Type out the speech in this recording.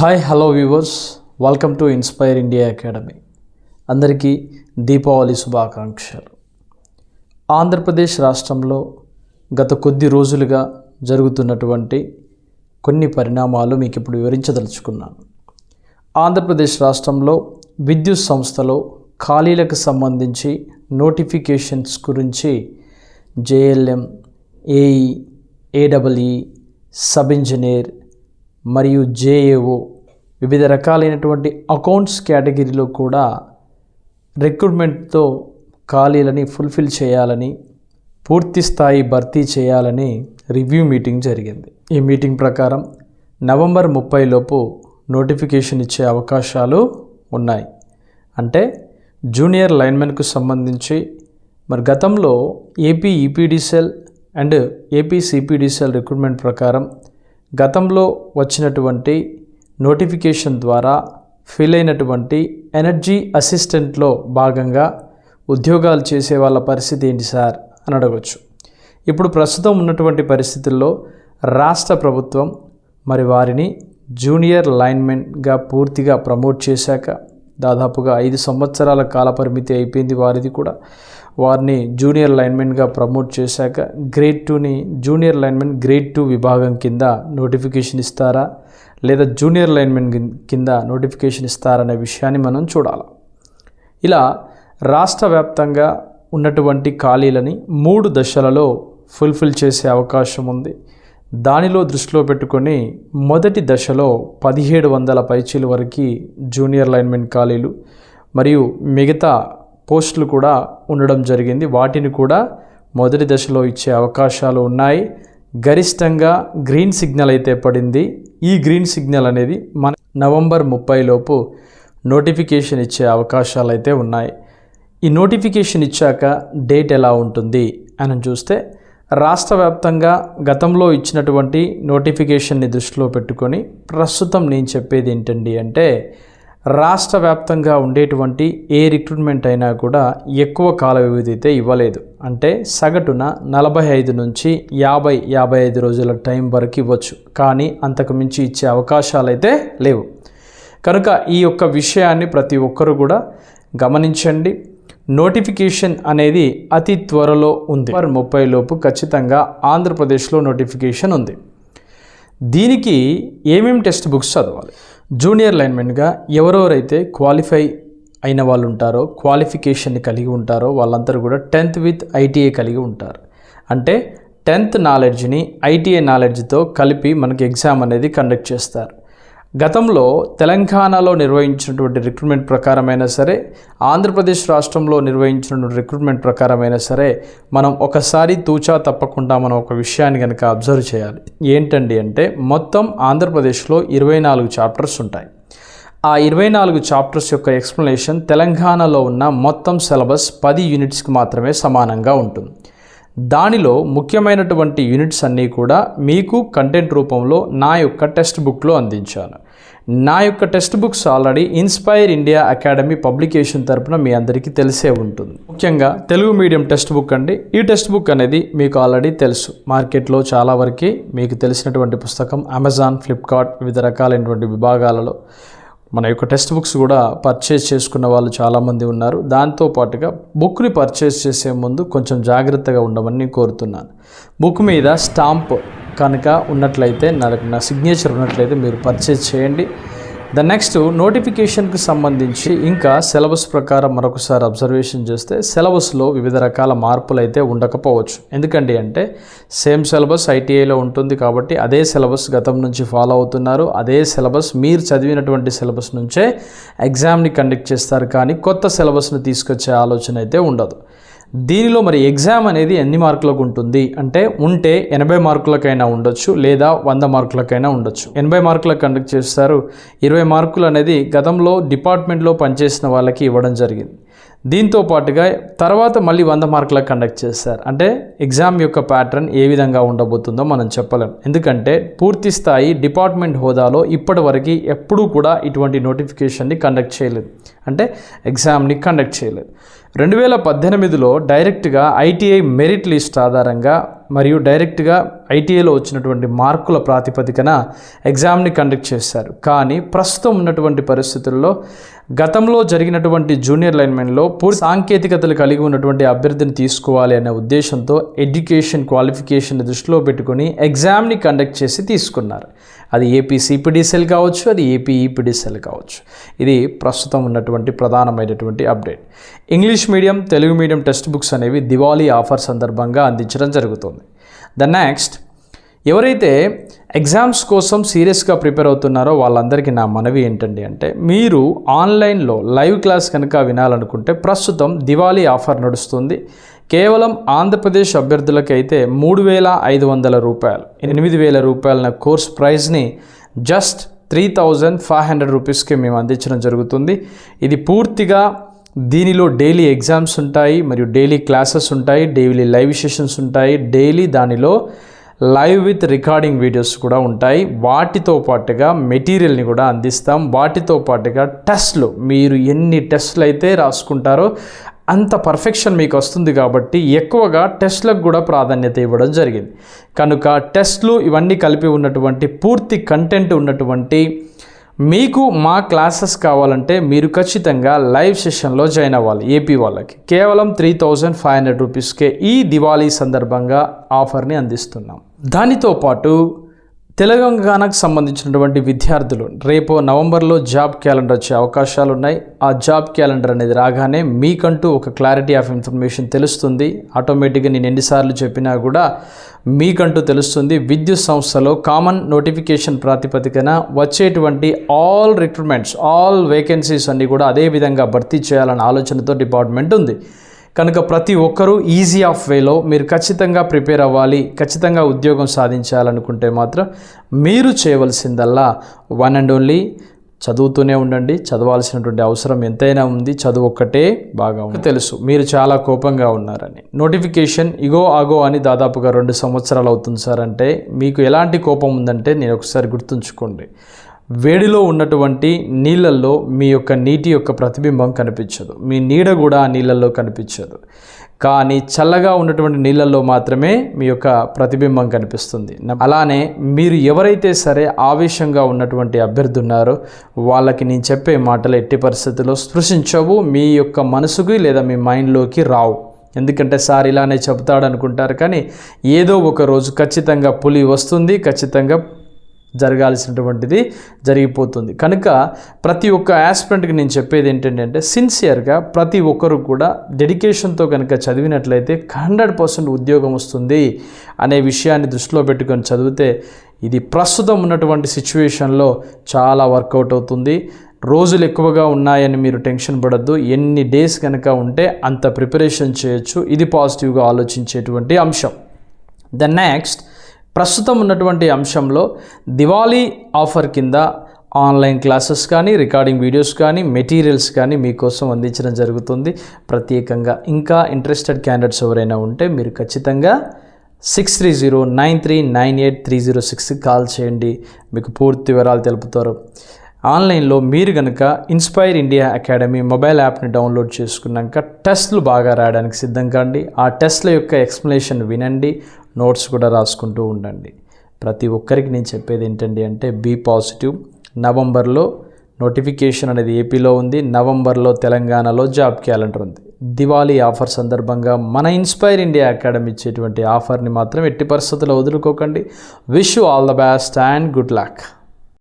Hi hello viewers. Welcome to inspire India academy. అందరికీ దీపావళి శుభాకాంక్షలు. ఆంధ్రప్రదేశ్ రాష్ట్రంలో గత కొద్ది రోజులుగా జరుగుతున్నటువంటి కొన్ని పరిణామాలు మీకు ఇప్పుడు వివరించదలుచుకున్నాను. ఆంధ్రప్రదేశ్ రాష్ట్రంలో విద్యుత్ సంస్థలో ఖాళీలకు సంబంధించి నోటిఫికేషన్స్ గురించి JLM AE A double E sub engineer మరియు జేఏఓ వివిధ రకాలైనటువంటి అకౌంట్స్ కేటగిరీలో కూడా రిక్రూట్మెంట్తో ఖాళీలని ఫుల్ఫిల్ చేయాలని పూర్తి స్థాయి భర్తీ చేయాలని రివ్యూ మీటింగ్ జరిగింది. ఈ మీటింగ్ ప్రకారం నవంబర్ ముప్పై లోపు నోటిఫికేషన్ ఇచ్చే అవకాశాలు ఉన్నాయి. అంటే జూనియర్ లైన్మెన్కు సంబంధించి మరి గతంలో AP EPDCL and AP CPDCL recruitment ప్రకారం గతంలో వచ్చినటువంటి నోటిఫికేషన్ ద్వారా ఫిల్ అయినటువంటి ఎనర్జీ అసిస్టెంట్లో భాగంగా ఉద్యోగాలు చేసే వాళ్ళ పరిస్థితి ఏంటి సార్ అని అడగవచ్చు ఇప్పుడు ప్రస్తుతం ఉన్నటువంటి పరిస్థితుల్లో రాష్ట్ర ప్రభుత్వం మరి వారిని జూనియర్ లైన్మెన్గా పూర్తిగా ప్రమోట్ చేశాక దాదాపుగా ఐదు సంవత్సరాల కాలపరిమితి అయిపోయింది వారిది కూడా. వారిని జూనియర్ లైన్మెన్గా ప్రమోట్ చేశాక గ్రేడ్ టూని జూనియర్ లైన్మెన్ గ్రేడ్ టూ విభాగం కింద నోటిఫికేషన్ ఇస్తారా? లేదా జూనియర్ లైన్మెన్ కింద నోటిఫికేషన్ ఇస్తారనే విషయాన్ని మనం చూడాలి. ఇలా రాష్ట్ర వ్యాప్తంగా ఉన్నటువంటి ఖాళీలని మూడు దశలలో ఫుల్ఫిల్ చేసే అవకాశం ఉంది. దానిలో దృష్టిలో పెట్టుకొని మొదటి దశలో పదిహేడు వందల పైచీల వరకు జూనియర్ లైన్మెన్ ఖాళీలు మరియు మిగతా పోస్టులు కూడా ఉండడం జరిగింది. వాటిని కూడా మొదటి దశలో ఇచ్చే అవకాశాలు ఉన్నాయి. గరిష్టంగా గ్రీన్ సిగ్నల్ అయితే పడింది. ఈ గ్రీన్ సిగ్నల్ అనేది మన నవంబర్ ముప్పై లోపు నోటిఫికేషన్ ఇచ్చే అవకాశాలు అయితే ఉన్నాయి. ఈ నోటిఫికేషన్ ఇచ్చాక డేట్ ఎలా ఉంటుంది అని చూస్తే రాష్ట్ర వ్యాప్తంగా గతంలో ఇచ్చినటువంటి నోటిఫికేషన్ని దృష్టిలో పెట్టుకొని ప్రస్తుతం నేను చెప్పేది ఏంటండి అంటే రాష్ట్ర వ్యాప్తంగా ఉండేటువంటి ఏ రిక్రూట్మెంట్ అయినా కూడా ఎక్కువ కాల వ్యవధి అయితే ఇవ్వలేదు. అంటే సగటున నలభై ఐదు నుంచి యాభై యాభై ఐదు రోజుల టైం వరకు ఇవ్వచ్చు. కానీ అంతకు మించి ఇచ్చే అవకాశాలు అయితే లేవు. కనుక ఈ యొక్క విషయాన్ని ప్రతి ఒక్కరు కూడా గమనించండి. నోటిఫికేషన్ అనేది అతి త్వరలో ఉంది. మరి ముప్పై లోపు ఖచ్చితంగా ఆంధ్రప్రదేశ్లో నోటిఫికేషన్ ఉంది. దీనికి ఏమేమి టెక్స్ట్ బుక్స్ చదవాలి? జూనియర్ లైన్మెన్గా ఎవరెవరైతే క్వాలిఫై అయిన వాళ్ళు ఉంటారో క్వాలిఫికేషన్ని కలిగి ఉంటారో వాళ్ళందరూ కూడా టెన్త్ విత్ ఐటీఐ కలిగి ఉంటారు. అంటే టెన్త్ నాలెడ్జ్ని ఐటీఐ నాలెడ్జ్తో కలిపి మనకి ఎగ్జామ్ అనేది కండక్ట్ చేస్తారు. గతంలో తెలంగాణలో నిర్వహించినటువంటి రిక్రూట్మెంట్ ప్రకారమైనా సరే ఆంధ్రప్రదేశ్ రాష్ట్రంలో నిర్వహించినటువంటి రిక్రూట్మెంట్ ప్రకారమైనా సరే మనం ఒకసారి తూచా తప్పకుండా మనం ఒక విషయాన్ని కనుక అబ్జర్వ్ చేయాలి. ఏంటండి అంటే మొత్తం ఆంధ్రప్రదేశ్లో ఇరవై నాలుగు చాప్టర్స్ ఉంటాయి. ఆ ఇరవై నాలుగు చాప్టర్స్ యొక్క ఎక్స్ప్లెనేషన్ తెలంగాణలో ఉన్న మొత్తం సిలబస్ పది యూనిట్స్కి మాత్రమే సమానంగా ఉంటుంది. దానిలో ముఖ్యమైనటువంటి యూనిట్స్ అన్నీ కూడా మీకు కంటెంట్ రూపంలో నా యొక్క టెక్స్ట్ బుక్లో అందించాను. నా యొక్క text books already inspire India academy publication తరపున మీ అందరికీ తెలిసే ఉంటుంది. ముఖ్యంగా తెలుగు మీడియం టెక్స్ట్ బుక్ అండి. ఈ టెక్స్ట్ బుక్ అనేది మీకు ఆల్రెడీ తెలుసు. మార్కెట్లో చాలా వరకు మీకు తెలిసినటువంటి పుస్తకం అమెజాన్ ఫ్లిప్కార్ట్ వివిధ రకాలైనటువంటి విభాగాలలో. మన యొక్క టెక్స్ట్ బుక్స్ కూడా పర్చేస్ చేసుకున్న వాళ్ళు చాలామంది ఉన్నారు. దాంతో పాటుగా బుక్ని పర్చేస్ చేసే ముందు కొంచెం జాగ్రత్తగా ఉండమని కోరుతున్నాను. బుక్ మీద స్టాంప్ కనుక ఉన్నట్లయితే నాకు నా సిగ్నేచర్ ఉన్నట్లయితే మీరు పర్చేస్ చేయండి. ద నెక్స్ట్ నోటిఫికేషన్కి సంబంధించి ఇంకా సిలబస్ ప్రకారం మరొకసారి అబ్జర్వేషన్ చేస్తే సిలబస్లో వివిధ రకాల మార్పులు అయితే ఉండకపోవచ్చు. ఎందుకండి అంటే సేమ్ సిలబస్ ఐటీఐలో ఉంటుంది కాబట్టి అదే సిలబస్ గతం నుంచి ఫాలో అవుతున్నారు. అదే సిలబస్ మీరు చదివినటువంటి సిలబస్ నుంచే ఎగ్జామ్ని కండక్ట్ చేస్తారు కానీ కొత్త సిలబస్ని తీసుకొచ్చే ఆలోచన అయితే ఉండదు. దీనిలో మరి ఎగ్జామ్ అనేది ఎన్ని మార్కులకు ఉంటుంది? అంటే ఉంటే ఎనభై మార్కులకైనా ఉండొచ్చు లేదా వంద మార్కులకైనా ఉండొచ్చు. ఎనభై మార్కులకు కండక్ట్ చేస్తారు. ఇరవై మార్కులు అనేది గతంలో డిపార్ట్మెంట్లో పనిచేసిన వాళ్ళకి ఇవ్వడం జరిగింది. దీంతో పాటుగా తర్వాత మళ్ళీ వంద మార్కులకు కండక్ట్ చేస్తారు అంటే ఎగ్జామ్ యొక్క ప్యాటర్న్ ఏ విధంగా ఉండబోతుందో మనం చెప్పలేం. ఎందుకంటే పూర్తి స్థాయి డిపార్ట్మెంట్ హోదాలో ఇప్పటివరకు ఎప్పుడూ కూడా ఇటువంటి నోటిఫికేషన్ని కండక్ట్ చేయలేదు. అంటే ఎగ్జామ్ని కండక్ట్ చేయలేదు. రెండు వేల పద్దెనిమిదిలో డైరెక్ట్గా ఐటీఐ మెరిట్ లిస్ట్ ఆధారంగా మరియు డైరెక్ట్గా ఐటీఐలో వచ్చినటువంటి మార్కుల ప్రాతిపదికన ఎగ్జామ్ని కండక్ట్ చేశారు. కానీ ప్రస్తుతం ఉన్నటువంటి పరిస్థితుల్లో గతంలో జరిగినటువంటి జూనియర్ లైన్మెన్లో పూర్తి సాంకేతికతలు కలిగి ఉన్నటువంటి అభ్యర్థిని తీసుకోవాలి అనే ఉద్దేశంతో ఎడ్యుకేషన్ క్వాలిఫికేషన్ దృష్టిలో పెట్టుకొని ఎగ్జామ్ని కండక్ట్ చేసి తీసుకున్నారు. అది ఏపీ సిపిడిసెల్ కావచ్చు అది ఏపీ ఈపీడీ కావచ్చు. ఇది ప్రస్తుతం ఉన్నటువంటి ప్రధానమైనటువంటి update. English medium Telugu medium text books అనేవి దివాళీ ఆఫర్ సందర్భంగా అందించడం జరుగుతుంది. The next. ఎవరైతే ఎగ్జామ్స్ కోసం సీరియస్గా ప్రిపేర్ అవుతున్నారో వాళ్ళందరికీ నా మనవి ఏంటండి అంటే మీరు ఆన్లైన్లో లైవ్ క్లాస్ కనుక వినాలనుకుంటే ప్రస్తుతం దివాళీ ఆఫర్ నడుస్తుంది. కేవలం ఆంధ్రప్రదేశ్ అభ్యర్థులకైతే మూడు వేల ఐదు వందల రూపాయలు ఎనిమిది వేల రూపాయల course ప్రైస్ని just three thousand five hundred రూపీస్కి మేము అందించడం జరుగుతుంది. ఇది పూర్తిగా దీనిలో డైలీ ఎగ్జామ్స్ ఉంటాయి మరియు డైలీ క్లాసెస్ ఉంటాయి డైలీ లైవ్ సెషన్స్ ఉంటాయి డైలీ దానిలో లైవ్ విత్ రికార్డింగ్ వీడియోస్ కూడా ఉంటాయి. వాటితో పాటుగా మెటీరియల్ని కూడా అందిస్తాం. వాటితో పాటుగా టెస్ట్లు మీరు ఎన్ని టెస్ట్లు అయితే రాసుకుంటారో అంత పర్ఫెక్షన్ మీకు వస్తుంది కాబట్టి ఎక్కువగా టెస్ట్లకు కూడా ప్రాధాన్యత ఇవ్వడం జరిగింది. కనుక టెస్ట్లు ఇవన్నీ కలిపి ఉన్నటువంటి పూర్తి కంటెంట్ ఉన్నటువంటి మీకు మా క్లాసెస్ కావాలంటే మీరు ఖచ్చితంగా లైవ్ సెషన్లో జాయిన్ అవ్వాలి ఏపీ వాళ్ళకి. కేవలం త్రీ థౌజండ్ ఫైవ్ హండ్రెడ్ రూపీస్కే ఈ దివాళీ సందర్భంగా ఆఫర్ని అందిస్తున్నాం. దానితో పాటు తెలంగాణకు సంబంధించినటువంటి విద్యార్థులు రేపు నవంబర్లో జాబ్ క్యాలెండర్ వచ్చే అవకాశాలు ఉన్నాయి. ఆ జాబ్ క్యాలెండర్ అనేది రాగానే మీకంటూ ఒక క్లారిటీ ఆఫ్ ఇన్ఫర్మేషన్ తెలుస్తుంది. ఆటోమేటిక్గా నేను ఎన్నిసార్లు చెప్పినా కూడా మీకంటూ తెలుస్తుంది. విద్యుత్ సంస్థలో కామన్ నోటిఫికేషన్ ప్రాతిపదికన వచ్చేటువంటి ఆల్ రిక్రూట్మెంట్స్ ఆల్ వేకెన్సీస్ అన్నీ కూడా అదే విధంగా భర్తీ చేయాలన్న ఆలోచనతో డిపార్ట్మెంట్ ఉంది. కనుక ప్రతి ఒక్కరూ ఈజీ ఆఫ్ వేలో మీరు ఖచ్చితంగా ప్రిపేర్ అవ్వాలి ఖచ్చితంగా ఉద్యోగం సాధించాలనుకుంటే మాత్రం మీరు చేయవలసిందల్లా వన్ అండ్ ఓన్లీ చదువుతూనే ఉండండి చదవాల్సినటువంటి అవసరం ఎంతైనా ఉంది చదువు ఒక్కటే బాగా ఉంది. తెలుసు మీరు చాలా కోపంగా ఉన్నారని. నోటిఫికేషన్ ఇగో ఆగో అని దాదాపుగా రెండు సంవత్సరాలు అవుతుంది సార్ అంటే మీకు ఎలాంటి కోపం ఉందంటే నేను ఒకసారి గుర్తుంచుకోండి. వేడిలో ఉన్నటువంటి నీళ్ళల్లో మీ యొక్క నీటి యొక్క ప్రతిబింబం కనిపించదు. మీ నీడ కూడా ఆ నీళ్ళల్లో కనిపించదు. కానీ చల్లగా ఉన్నటువంటి నీళ్ళల్లో మాత్రమే మీ యొక్క ప్రతిబింబం కనిపిస్తుంది. అలానే మీరు ఎవరైతే సరే ఆవేశంగా ఉన్నటువంటి అభ్యర్థి ఉన్నారో వాళ్ళకి నేను చెప్పే మాటలు ఎట్టి పరిస్థితుల్లో స్పృశించవు మీ యొక్క మనసుకి లేదా మీ మైండ్లోకి రావు. ఎందుకంటే సార్ ఇలానే చెబుతాడనుకుంటారు అనుకుంటారు కానీ ఏదో ఒక రోజు ఖచ్చితంగా పులి వస్తుంది ఖచ్చితంగా జరగాల్సినటువంటిది జరిగిపోతుంది. కనుక ప్రతి ఒక్క ఆస్పిరెంట్కి నేను చెప్పేది ఏంటంటే సిన్సియర్గా ప్రతి ఒక్కరు కూడా డెడికేషన్తో కనుక చదివినట్లయితే హండ్రెడ్ పర్సెంట్ ఉద్యోగం వస్తుంది అనే విషయాన్ని దృష్టిలో పెట్టుకొని చదివితే ఇది ప్రస్తుతం ఉన్నటువంటి సిచ్యువేషన్లో చాలా వర్కౌట్ అవుతుంది. రోజులు ఎక్కువగా ఉన్నాయని మీరు టెన్షన్ పడద్దు. ఎన్ని డేస్ కనుక ఉంటే అంత ప్రిపరేషన్ చేయొచ్చు. ఇది పాజిటివ్గా ఆలోచించేటువంటి అంశం. ద నెక్స్ట్ ప్రస్తుతం ఉన్నటువంటి అంశంలో దివాళీ ఆఫర్ కింద ఆన్లైన్ క్లాసెస్ కానీ రికార్డింగ్ వీడియోస్ కానీ మెటీరియల్స్ కానీ మీకోసం అందించడం జరుగుతుంది. ప్రత్యేకంగా ఇంకా ఇంట్రెస్టెడ్ క్యాండిడేట్స్ ఎవరైనా ఉంటే మీరు ఖచ్చితంగా six three zero nine three nine eight three zero సిక్స్కి కాల్ చేయండి. మీకు పూర్తి వివరాలు తెలుపుతారు. ఆన్లైన్లో మీరు కనుక ఇన్స్పైర్ ఇండియా అకాడమీ మొబైల్ యాప్ని డౌన్లోడ్ చేసుకున్నాక టెస్ట్లు బాగా రాయడానికి సిద్ధం కాండి ఆ టెస్ట్ల యొక్క ఎక్స్ప్లెనేషన్ వినండి. నోట్స్ కూడా రాసుకుంటూ ఉండండి. ప్రతి ఒక్కరికి నేను చెప్పేది ఏంటండి అంటే బీ పాజిటివ్ నవంబర్లో నోటిఫికేషన్ అనేది ఏపీలో ఉంది. నవంబర్లో తెలంగాణలో జాబ్ క్యాలెండర్ ఉంది. దివాళీ ఆఫర్ సందర్భంగా మన ఇన్స్పైర్ ఇండియా అకాడమీ ఇచ్చేటువంటి ఆఫర్ని మాత్రం ఎట్టి పరిస్థితుల్లో వదులుకోకండి. Wish all the best and good luck